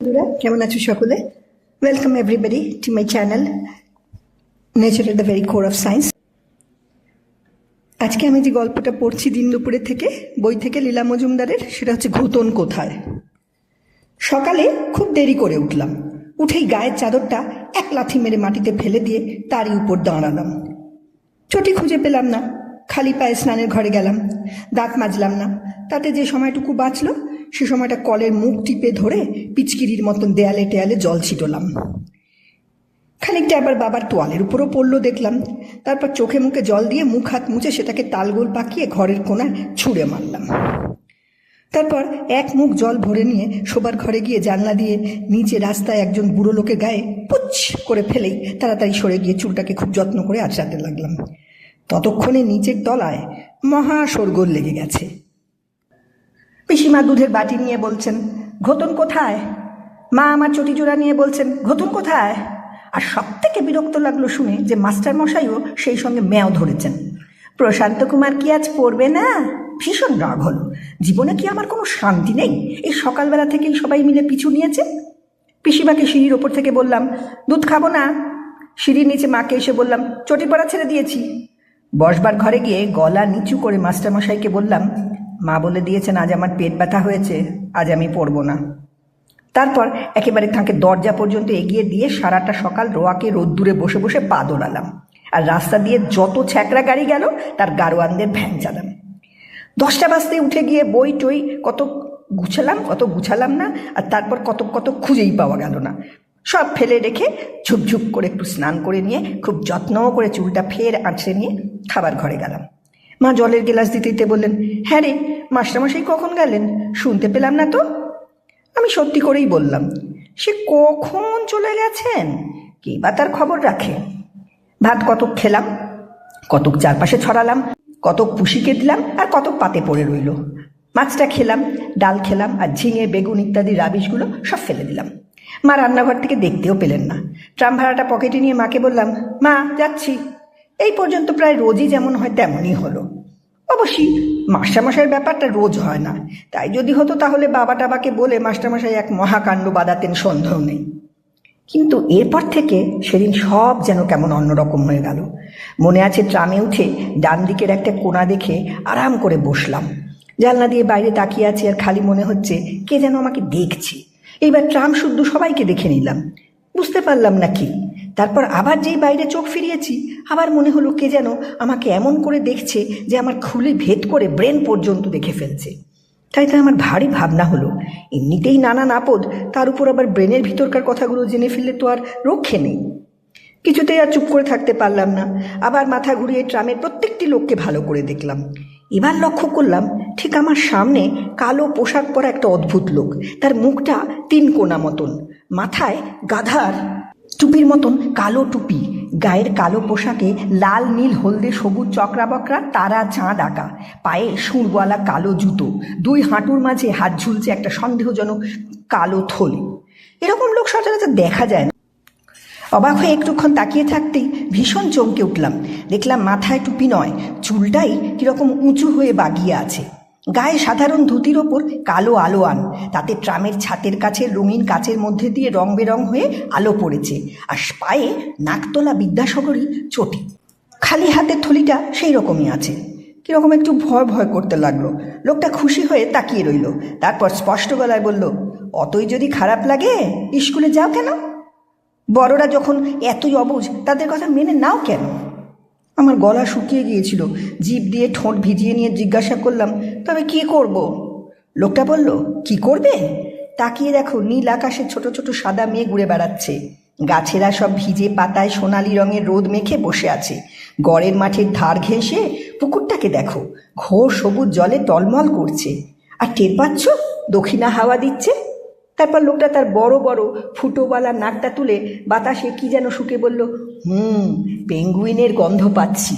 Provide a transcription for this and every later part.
বন্ধুরা, কেমন আছো সকলে? Welcome everybody to my channel nature at the very core of science আজকে আমি যে গল্পটা পড়ছি দিন দুপুরে থেকে, বই থেকে লীলা মজুমদারের, সেটা হচ্ছে ঘুতন কোথায়। সকালে খুব দেরি করে উঠলাম। উঠেই গায়ের চাদরটা এক লাথি মেরে মাটিতে ফেলে দিয়ে তারই উপর দাঁড়ালাম। চটি খুঁজে পেলাম না, খালি পায়ে স্নানের ঘরে গেলাম, দাঁত মাজলাম না। তাতে যে সময়টুকু বাঁচলো সে সময়টা কলের মুখ টিপে ধরে পিচকিরির মতন দেয়ালে টেয়ালে জল ছিটলাম। খানিকটা আবার বাবার তোয়ালের উপরও পড়ল দেখলাম। তারপর চোখে মুখে জল দিয়ে মুখ হাত মুছে সেটাকে তালগোল পাকিয়ে ঘরের কোনায় ছুঁড়ে মারলাম। তারপর এক মুখ জল ভরে নিয়ে শোবার ঘরে গিয়ে জানলা দিয়ে নিচে রাস্তায় একজন বুড়ো লোকের গায়ে পুচ করে ফেলেই তাড়াতাড়ি সরে গিয়ে চুলটাকে খুব যত্ন করে আঁচড়াতে লাগলাম। ততক্ষণে নিচের তলায় মহা শোরগোল লেগে গেছে। পিসিমা দুধের বাটি নিয়ে বলছেন, ঘতন কোথায়? মা আমার চটি জোড়া নিয়ে বলছেন, ঘতন কোথায়? আর সব থেকে বিরক্ত লাগল শুনে যে মাস্টার মশাইও সেই সঙ্গে ম্যাও ধরেছেন। প্রশান্ত কুমার কি আজ পড়বে না? ভীষণ রাগ হলো। জীবনে কি আমার কোনো শান্তি নেই? এই সকালবেলা থেকেই সবাই মিলে পিছু নিয়েছে? পিসিমাকে সিঁড়ির ওপর থেকে বললাম, দুধ খাব না? সিঁড়ির নিচে মাকে এসে বললাম, চটি পড়া ছেড়ে দিয়েছি। বসবার ঘরে গিয়ে গলা নিচু করে মাস্টারমশাইকে বললাম মা বলে দিয়েছেন, আজ আমার পেট ব্যথা হয়েছে, আজ আমি পড়ব না। তারপর একেবারে তাঁকে দরজা পর্যন্ত এগিয়ে দিয়ে সারাটা সকাল রোয়াকে রোদ্দুরে বসে বসে পা দোলালাম আর রাস্তা দিয়ে যত ছ্যাকরা গাড়ি গেল, তার গারোয়ানদের ভ্যান চালাম। দশটা বাজতে উঠে গিয়ে বই টই কত গুছালাম কত গুছালাম না, আর তারপর কত কত খুঁজেই পাওয়া গেল না। সব ফেলে রেখে ঝুপঝুপ করে একটু স্নান করে নিয়ে, খুব যত্ন করে চুলটা ফের আঁচড়ে নিয়ে খাবার ঘরে গেলাম। মা জলের গ্লাস দিতে দিতে বললেন হ্যাঁ রে, মাস্টারমশাই কখন গেলেন? শুনতে পেলাম না তো। আমি সত্যি করেই বললাম, সে কখন চলে গেছেন? কে বা তার খবর রাখে? ভাত কতক খেলাম, কতক চারপাশে ছড়ালাম, কতক পুষিকে দিলাম আর কতক পাতে পড়ে রইল। মাছটা খেলাম, ডাল খেলাম আর ঝিঙে, বেগুন ইত্যাদি রাবিশগুলো সব ফেলে দিলাম। মা রান্নাঘর থেকে দেখতেও পেলেন না। ট্রাম ভাড়াটা পকেটে নিয়ে মাকে বললাম, মা, যাচ্ছি। এই পর্যন্ত প্রায় রোজই যেমন হয় তেমনই হলো। অবশ্যই মাস্টারমশাইয়ের ব্যাপারটা রোজ হয় না। তাই যদি হতো তাহলে বাবা টাবাকে বলে মাস্টারমশাই এক মহাকাণ্ড বাঁধাতেন, সন্দেহ নেই। কিন্তু এরপর থেকে সেদিন সব যেন কেমন অন্যরকম হয়ে গেল। মনে আছে ট্রামে উঠে ডান দিকের একটা কোণা দেখে আরাম করে বসলাম। জানলা দিয়ে বাইরে তাকিয়ে আছি আর খালি মনে হচ্ছে কে যেন আমাকে দেখছে। এইবার ট্রাম শুদ্ধ সবাইকে দেখে নিলাম। বুঝতে পারলাম না কি। তারপর আবার যেই বাইরে চোখ ফিরিয়েছি, আবার মনে হলো কে যেন আমাকে এমন করে দেখছে যে আমার খুলে ভেদ করে ব্রেন পর্যন্ত দেখে ফেলছে। তাই তো আমার ভারী ভাবনা হলো, এমনিতেই নানান আপদ তার উপর আবার ব্রেনের ভিতরকার কথাগুলো জেনে ফেললে তো আর রক্ষে নেই। কিছুতেই আর চুপ করে থাকতে পারলাম না, আবার মাথা ঘুরিয়ে ট্রামের প্রত্যেকটি লোককে ভালো করে দেখলাম। এবার লক্ষ্য করলাম, ঠিক আমার সামনে কালো পোশাক পরা একটা অদ্ভুত লোক, তার মুখটা তিন কোনা মতন, মাথায় গাধার টুপির মতন কালো টুপি। গায়ের কালো পোশাকে লাল, নীল, হলদে, সবুজ চকরা বকরা তারা, চাঁদ, আঁকা। পায়ে সুরওয়ালা কালো জুতো। দুই হাঁটুর মাঝে হাত ঝুলছে একটা সন্দেহজনক কালো থলি। এরকম লোক সচরাচর দেখা যায় না। অবাক হয়ে একটুক্ষণ তাকিয়ে থাকতেই ভীষণ চমকে উঠলাম। দেখলাম মাথায় টুপি নয়, চুলটাই কীরকম উঁচু হয়ে বাগিয়ে আছে। গায়ে সাধারণ ধুতির ওপর কালো আলো আন তাতে ট্রামের ছাতের কাছে রঙিন কাচের মধ্যে দিয়ে রং বেরং হয়ে আলো পড়েছে। আর পায়ে নাকতলা বিদ্যাসাগরী চটি। খালি হাতের থলিটা সেই রকমই আছে। কীরকম একটু ভয় ভয় করতে লাগল। লোকটা খুশি হয়ে তাকিয়ে রইল। তারপর স্পষ্ট গলায় বলল, অতই যদি খারাপ লাগে, স্কুলে যাও কেন? বড়রা যখন এতই অবুঝ, তাদের কথা মেনে নাও কেন? আমার গলা শুকিয়ে গিয়েছিল। জিভ দিয়ে ঠোঁট ভিজিয়ে নিয়ে জিজ্ঞাসা করলাম, তবে কি করব? লোকটা বলল, কি করবে? তাকিয়ে দেখো, নীল আকাশে ছোট ছোট সাদা মেঘ ঘুরে বেড়াচ্ছে। গাছেরা সব ভিজে পাতায় সোনালি রঙের রোদ মেখে বসে আছে। গড়ের মাঠের ধার ঘেঁষে পুকুরটাকে দেখো, ঘোর সবুজ জলে টলমল করছে। আর টের পাচ্ছ, দক্ষিণা হাওয়া দিচ্ছে? তারপর লোকটা তার বড় বড় ফুটোওয়ালা নাকটা তুলে বাতাসে কি যেন শুকে বলল, হুম, পেঙ্গুইনের গন্ধ পাচ্ছি।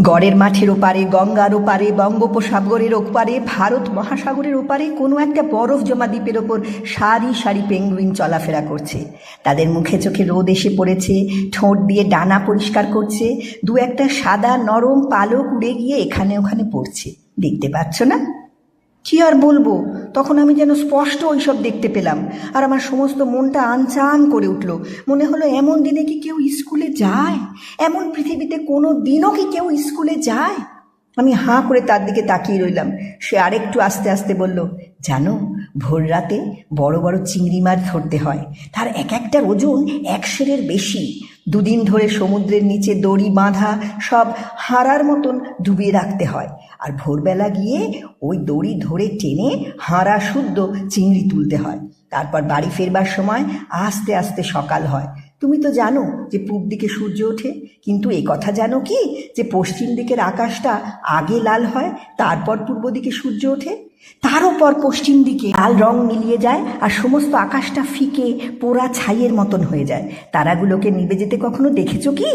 গড়ের মাঠের ওপারে, গঙ্গার ওপারে, বঙ্গোপসাগরের ওপারে, ভারত মহাসাগরের ওপারে কোনো একটা বরফ জমা দ্বীপের ওপর সারি সারি পেঙ্গুইন চলাফেরা করছে। তাদের মুখে চোখে রোদ এসে পড়েছে, ঠোঁট দিয়ে ডানা পরিষ্কার করছে, দু একটা সাদা নরম পালক উড়ে গিয়ে এখানে ওখানে পড়ছে। দেখতে পাচ্ছ না? কি আর বলব? তখন আমি যেন স্পষ্ট ওইসব দেখতে পেলাম। আর আমার সমস্ত মনটা আনচান করে উঠল। মনে হলো, এমন দিনে কি কেউ স্কুলে যায়? এমন পৃথিবীতে কোনো দিনও কি কেউ স্কুলে যায়? আমি হাঁ করে তার দিকে তাকিয়ে রইলাম। সে আরেকটু আস্তে আস্তে বলল জানো, ভোর রাতে বড় বড় চিংড়ি মাছ ধরতে হয়। তার এক একটার ওজন এক সেরের বেশি। দুদিন ধরে সমুদ্রের নিচে দড়ি বাঁধা সব হারার মতন ডুবিয়ে রাখতে হয়। আর ভোরবেলা গিয়ে ওই দড়ি ধরে টেনে হাঁড়া শুদ্ধ চিংড়ি তুলতে হয়। তারপর বাড়ি ফেরবার সময় আস্তে আস্তে সকাল হয়। তুমি তো জানো যে পূব দিকে সূর্য ওঠে, কিন্তু এ কথা জানো কি যে পশ্চিম দিকের আকাশটা আগে লাল হয়, তারপর পূর্ব দিকে সূর্য ওঠে? তার উপর পশ্চিম দিকে লাল রং মিলিয়ে যায় আর সমস্ত আকাশটা ফিকে পোড়া ছাইয়ের মতন হয়ে যায়। তারাগুলোকে নিবে যেতে কখনো দেখেছ কি?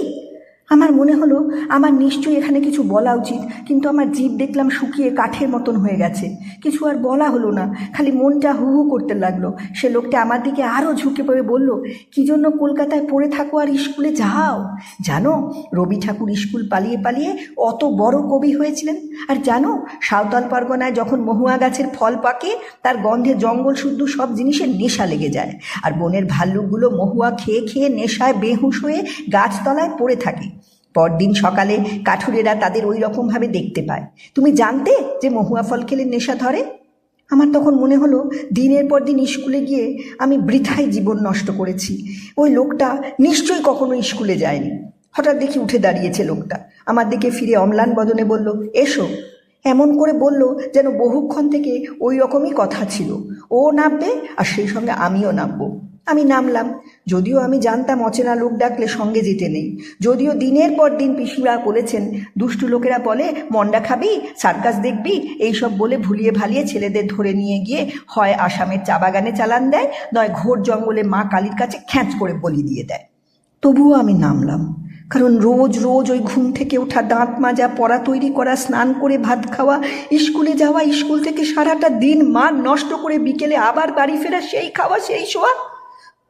আমার মনে হলো, আমার নিশ্চয়ই এখানে কিছু বলা উচিত, কিন্তু আমার জিভ দেখলাম শুকিয়ে কাঠের মতন হয়ে গেছে। কিছু আর বলা হলো না, খালি মনটা হু হু করতে লাগল। সে লোকটা আমার দিকে আরও ঝুঁকে পড়ে বলল, কি জন্য কলকাতায় পড়ে থাকো আর স্কুলে যাও? জানো, রবি ঠাকুর স্কুল পালিয়ে পালিয়ে অত বড় কবি হয়েছিলেন। আর জানো, সাঁওতাল পরগনায় যখন মহুয়া গাছের ফল পাকে, তার গন্ধে জঙ্গল শুদ্ধ সব জিনিসের নেশা লেগে যায়। আর বনের ভাল্লুকগুলো মহুয়া খেয়ে খেয়ে নেশায় বেহুশ হয়ে গাছতলায় পড়ে থাকে। পরদিন সকালে কাঠুরেরা তাদের ওই রকমভাবে দেখতে পায়। তুমি জানতে যে মহুয়া ফল খেলে নেশা ধরে? আমার তখন মনে হলো দিনের পর দিন স্কুলে গিয়ে আমি বৃথায় জীবন নষ্ট করেছি। ওই লোকটা নিশ্চয়ই কখনো স্কুলে যায়নি। হঠাৎ দেখি উঠে দাঁড়িয়েছে লোকটা। আমার দিকে ফিরে অম্লান বদনে বলল, এসো। এমন করে বলল যেন বহুক্ষণ থেকে ওই রকমই কথা ছিল। ও নামবে আর সেই সঙ্গে আমিও নামবো। আমি নামলাম। যদিও আমি জানতাম অচেনা লোক ডাকলে সঙ্গে যেতে নেই। যদিও দিনের পর দিন পিসুরা বলেছেন, দুষ্টু লোকেরা বলে, মন্ডা খাবি, সার্কাস দেখবি, এইসব বলে ভুলিয়ে ভালিয়ে ছেলেদের ধরে নিয়ে গিয়ে হয় আসামের চা বাগানে চালান দেয়, নয় ঘোর জঙ্গলে মা কালীর কাছে খ্যাঁচ করে বলি দিয়ে দেয়। তবুও আমি নামলাম। কারণ রোজ রোজ ওই ঘুম থেকে ওঠা দাঁত মাজা, পড়া তৈরি করা, স্নান করে ভাত খাওয়া, স্কুলে যাওয়া, স্কুল থেকে সারাটা দিন মা নষ্ট করে বিকেলে আবার বাড়ি ফেরা, সেই খাওয়া, সেই শোয়া।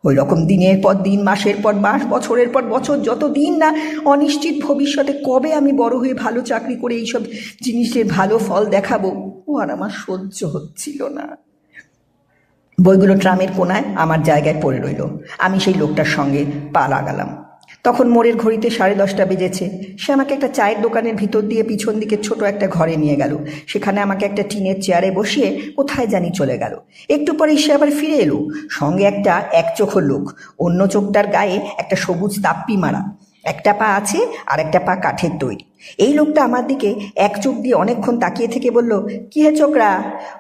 ওই রকম দিনের পর দিন, মাসের পর মাস, বছরের পর বছর যত দিন না অনিশ্চিত ভবিষ্যতে কবে আমি বড় হয়ে ভালো চাকরি করে এইসব জিনিসের ভালো ফল দেখাবো, ও আর আমার সহ্য হচ্ছিল না। বইগুলো ট্রামের কোনায় আমার জায়গায় পড়ে রইল। আমি সেই লোকটার সঙ্গে পা লাগালাম। তখন মোড়ের ঘড়িতে সাড়ে দশটা বেজেছে। সে আমাকে একটা চায়ের দোকানের ভিতর দিয়ে পিছন দিকে ছোট একটা ঘরে নিয়ে গেল। সেখানে আমাকে একটা টিনের চেয়ারে বসিয়ে কোথায় জানি চলে গেল। একটু পরে সে আবার ফিরে এলো। সঙ্গে একটা এক চোখো লোক। অন্য চোখটার গায়ে একটা সবুজ তাপ্পি মারা। একটা পা আছে আর একটা পা কাঠের তৈরি এই লোকটা আমার দিকে এক চোখ দিয়ে অনেকক্ষণ তাকিয়ে থেকে বলল, কি হে চোকরা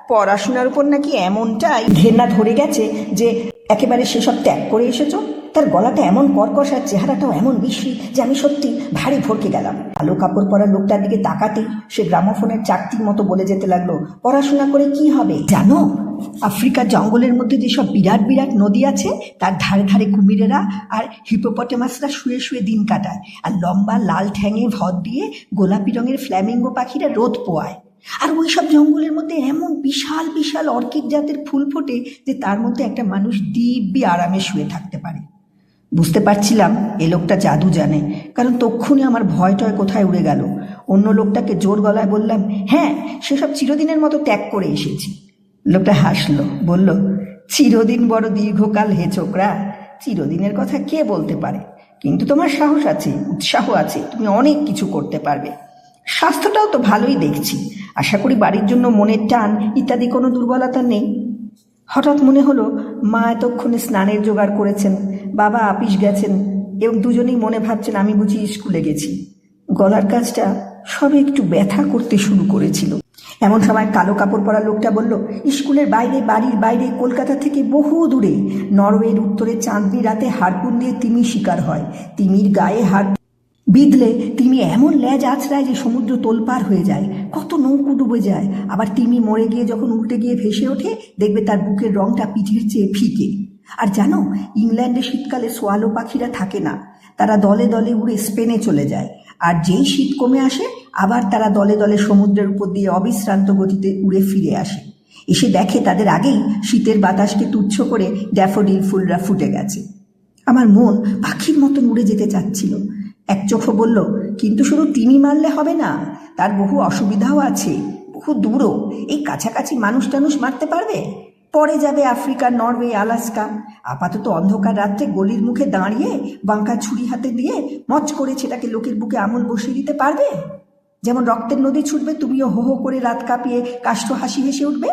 পড়াশোনার উপর নাকি এমনটাই ঘেন্না ধরে গেছে যে একেবারে সেসব ত্যাগ করে এসেছ? তার গলাটা এমন কর্কশ আর চেহারাটাও এমন বিশ্রী যে আমি সত্যি ভারী ভরকে গেলাম। আলো কাপড় পরা লোকটার দিকে তাকাতেই সে গ্রামোফোনের চাকতির মতো বলে যেতে লাগল, পড়াশোনা করে কি হবে? জানো, আফ্রিকার জঙ্গলের মধ্যে যেসব বিরাট বিরাট নদী আছে, তার ধারে ধারে কুমিরেরা আর হিপোপটেমাসরা শুয়ে শুয়ে দিন কাটায় আর লম্বা লাল ঠ্যাঙে ভর দিয়ে গোলাপি রঙের ফ্ল্যামিঙ্গো পাখিরা রোদ পোয়ায়। আর ওই সব জঙ্গলের মধ্যে এমন বিশাল বিশাল অর্কিড জাতের ফুল ফোটে যে তার মধ্যে একটা মানুষ দিব্যি আরামে শুয়ে থাকতে পারে। বুঝতে পারছিলাম এ লোকটা জাদু জানে, কারণ তক্ষুনি আমার ভয় টয় কোথায় উড়ে গেল। অন্য লোকটাকে জোর গলায় বললাম হ্যাঁ সেসব চিরদিনের মতো ত্যাগ করে এসেছি। লোকটা হাসলো, বলল, চিরদিন বড় দীর্ঘকাল হে ছোকরা, চিরদিনের কথা কে বলতে পারে? কিন্তু তোমার সাহস আছে, উৎসাহ আছে, তুমি অনেক কিছু করতে পারবে। স্বাস্থ্যটাও তো ভালোই দেখছি। আশা করি বাড়ির জন্য মনের টান ইত্যাদি কোনো দুর্বলতা নেই। হঠাৎ মনে হলো, মা এতক্ষণে স্নানের জোগাড় করেছেন বাবা আপিস গেছেন। এবং দুজনেই মনে ভাবছেন, আমি বুঝি স্কুলে গেছি। গলার কাজটা সবে একটু ব্যথা করতে শুরু করেছিল। এমন সময় কালো কাপড় পরা লোকটা বলল, স্কুলের বাইরে, বাড়ির বাইরে, কলকাতা থেকে বহু দূরে। নরওয়ের উত্তরে চাঁদনি রাতে হারপুন দিয়ে তিমি শিকার হয়। তিমির গায়ে হার বিঁধলে তিমি এমন ল্যাজ আছড়ায় যে সমুদ্র তোলপার হয়ে যায়। কত নৌকো ডুবে যায়। আবার তিমি মরে গিয়ে যখন উল্টে গিয়ে ভেসে ওঠে, দেখবে তার বুকের রংটা পিঠের চেয়ে ফিকে। আর জানো, ইংল্যান্ডে শীতকালে সোয়ালো পাখিরা থাকে না। তারা দলে দলে উড়ে স্পেনে চলে যায়। আর যেই শীত কমে আসে, আবার তারা দলে দলে সমুদ্রের উপর দিয়ে অবিশ্রান্ত গতিতে উড়ে ফিরে আসে। এসে দেখে তাদের আগেই শীতের বাতাসকে তুচ্ছ করে ড্যাফোডিল ফুলরা ফুটে গেছে। আমার মন পাখির মতন উড়ে যেতে চাচ্ছিল। এক চোখো বলল, কিন্তু শুধু তিমি মারলে হবে না, তার বহু অসুবিধাও আছে। বহু দূরও। এই কাছাকাছি মানুষ টানুষ মারতে পারবে? পরে যাবে আফ্রিকা, নরওয়ে, আলাস্কা। আপাতত অন্ধকার রাত্রে গলির মুখে দাঁড়িয়ে বাঁকা ছুরি হাতে দিয়ে মচ করে সেটাকে লোকের বুকে আমল বসিয়ে দিতে পারবে? যেমন রক্তের নদী ছুটবে, তুমিও হো হো করে রাত কাঁপিয়ে কাষ্ঠ হাসি হেসে উঠবে।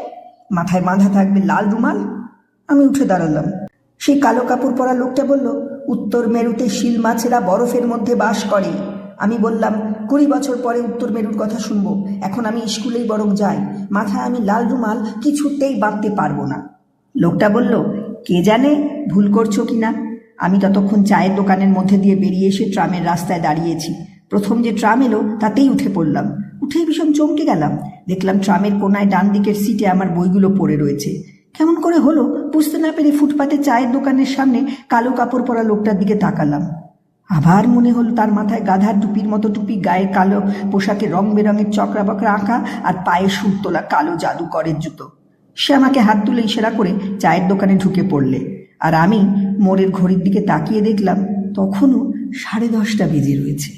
মাথায় বাঁধা থাকবে লাল রুমাল। আমি উঠে দাঁড়ালাম। সেই কালো কাপড় পরা লোকটা বলল, উত্তর মেরুতে শিল মাছেরা বরফের মধ্যে বাস করে। আমি বললাম, কুড়ি বছর পরে উত্তর মেরুর কথা শুনব। এখন আমি স্কুলেই বরং যাই। মাথায় আমি লাল রুমাল, কিছুতেই বাঁধতে পারব না। লোকটা বলল, কে জানে, ভুল করছ কি না আমি ততক্ষণ চায়ের দোকানের মধ্যে দিয়ে বেরিয়ে এসে ট্রামের রাস্তায় দাঁড়িয়েছি। প্রথম যে ট্রাম এলো, তাতেই উঠে পড়লাম। উঠেই ভীষণ চমকে গেলাম। দেখলাম ট্রামের কোনায় ডান দিকের সিটে আমার বইগুলো পড়ে রয়েছে। কেমন করে হলো, বুঝতে না পেরে ফুটপাতে চায়ের দোকানের সামনে কালো কাপড় পরা লোকটার দিকে তাকালাম। আবার মনে হলো তার মাথায় গাধার টুপির মতো টুপি, গায়ে কালো পোশাকে রং বেরঙের চকরা বকরা আঁকা আর পায়ে সুর তোলা কালো জাদুকরের জুতো। সে আমাকে হাত তুলে ইশারা করে চায়ের দোকানে ঢুকে পড়লে। আর আমি মোড়ের ঘড়ির দিকে তাকিয়ে দেখলাম তখনও সাড়ে দশটা বেজে রয়েছে।